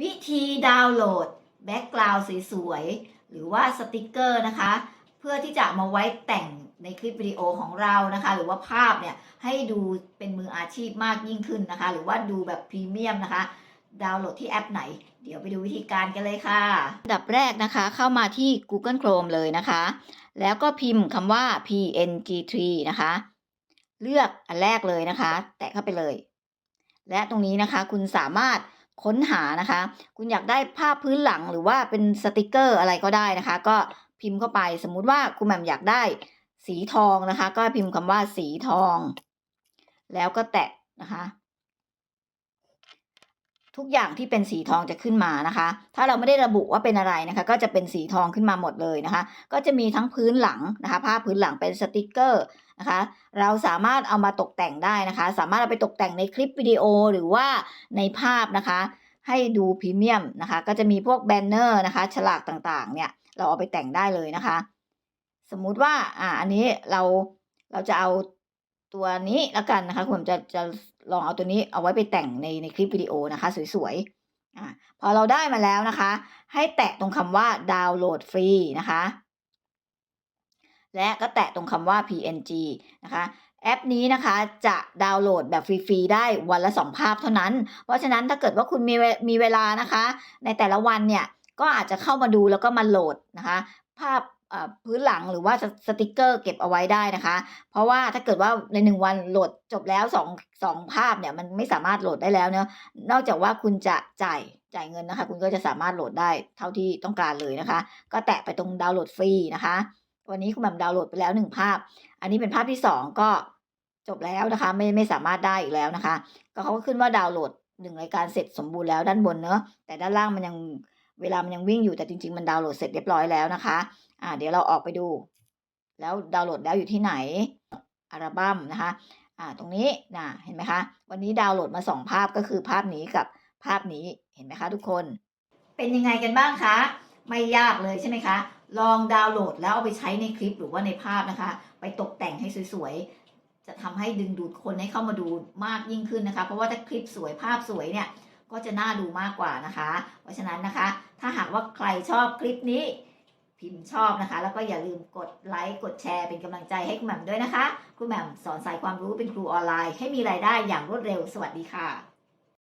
วิธีดาวน์โหลดแบ็กกราวด์สวยๆ หรือว่าสติกเกอร์นะคะ เพื่อที่จะมาไว้แต่งในคลิปวิดีโอของเรานะคะ หรือว่าภาพเนี่ยให้ดูเป็นมืออาชีพมากยิ่งขึ้นนะคะ หรือว่าดูแบบพรีเมียมนะคะ ดาวน์โหลดที่แอปไหน เดี๋ยวไปดูวิธีการกันเลยค่ะอันดับแรกนะคะเข้ามาที่ Google Chrome เลยนะคะ แล้วก็พิมพ์คำว่า png3 นะคะ เลือกอันแรกเลยนะคะ แตะเข้าไปเลย และตรงนี้นะคะคุณสามารถ ค้นหานะคะ คุณอยากได้ภาพพื้นหลังหรือว่าเป็นสติกเกอร์อะไรก็ได้นะคะ ก็พิมพ์เข้าไปสมมุติว่าคุณแหม่มอยากได้สีทองนะคะ ก็พิมพ์คำว่าสีทอง แล้วก็แตะนะคะ ทุกอย่างที่เป็นสีทองจะขึ้นมานะคะ ถ้าเราไม่ได้ระบุว่าเป็นอะไรนะคะ ก็จะเป็นสีทองขึ้นมาหมดเลยนะคะ ก็จะมีทั้งพื้นหลังนะคะภาพพื้นหลังเป็นสติกเกอร์นะคะ เราสามารถเอามาตกแต่งได้นะคะ สามารถเอาไปตกแต่งในคลิปวิดีโอหรือว่าในภาพนะคะ ให้ดูพรีเมียมนะคะ ก็จะมีพวกแบนเนอร์นะคะ ฉลากต่างๆ เนี่ย เราเอาไปแต่งได้เลยนะคะ สมมุติว่า อ่า อันนี้เรา เราจะเอา ตัวนี้แล้วกันนะคะผมจะจะลองเอาตัวนี้เอาไว้ไปแต่งในในคลิปวิดีโอนะคะ สวยๆอ่าพอเราได้มาแล้วนะคะ ให้แตะตรงคำว่าดาวน์โหลดฟรีนะคะ และก็แตะตรงคำว่า png นะคะแอปนี้นะคะจะดาวน์โหลดแบบฟรีๆได้วันละ 2 ภาพเท่านั้น เพราะฉะนั้นถ้าเกิดว่าคุณมีเวมีเวลานะคะ ในแต่ละวันเนี่ยก็อาจจะเข้ามาดูแล้วก็มาโหลดนะคะ ภาพ พื้นหลังหรือว่าสติกเกอร์เก็บเอาไว้ได้นะคะ เพราะว่าถ้าเกิดว่าในหนึ่งวันโหลดจบแล้วสองสองภาพเนี่ยมันไม่สามารถโหลดได้แล้วเนาะนอกจากว่าคุณจะจ่ายจ่ายเงินนะคะ คุณก็จะสามารถโหลดได้เท่าที่ต้องการเลยนะคะ ก็แตะไปตรงดาวน์โหลดฟรีนะคะ วันนี้คุณแหม่มดาวน์โหลดไปแล้วหนึ่งภาพ อันนี้เป็นภาพที่สองก็จบแล้วนะคะ ไม่ไม่สามารถได้อีกแล้วนะคะ ก็เขาก็ขึ้นว่าดาวน์โหลดหนึ่งรายการเสร็จสมบูรณ์แล้วด้านบนเนอะแต่ด้านล่างมันยัง เวลามันยังวิ่งอยู่แต่จริง ๆ มันดาวน์โหลดเสร็จเรียบร้อยแล้วนะคะอ่าเดี๋ยวเราออกไปดู แล้วดาวน์โหลดแล้วอยู่ที่ไหนอัลบั้มนะคะอ่าตรงนี้นะเห็นไหมคะ วันนี้ดาวน์โหลดมาสองภาพก็คือภาพนี้กับภาพนี้เห็นไหมคะ ทุกคน เป็นยังไงกันบ้างคะ ไม่ยากเลยใช่ไหมคะ ลองดาวน์โหลดแล้วเอาไปใช้ในคลิปหรือว่าในภาพนะคะ ไปตกแต่งให้สวยๆ จะทำให้ดึงดูดคนให้เข้ามาดูมากยิ่งขึ้นนะคะ เพราะว่าถ้าคลิปสวยภาพสวยเนี่ย ก็จะน่าดูมากกว่านะคะ เพราะฉะนั้นนะคะ ถ้าหากว่าใครชอบคลิปนี้ พิมพ์ชอบนะคะ แล้วก็อย่าลืมกดไลค์กดแชร์เป็นกำลังใจให้คุณแหม่มด้วยนะคะคุณแหม่มสอนสายความรู้เป็นครูออนไลน์ให้มีรายได้อย่างรวดเร็วสวัสดีค่ะ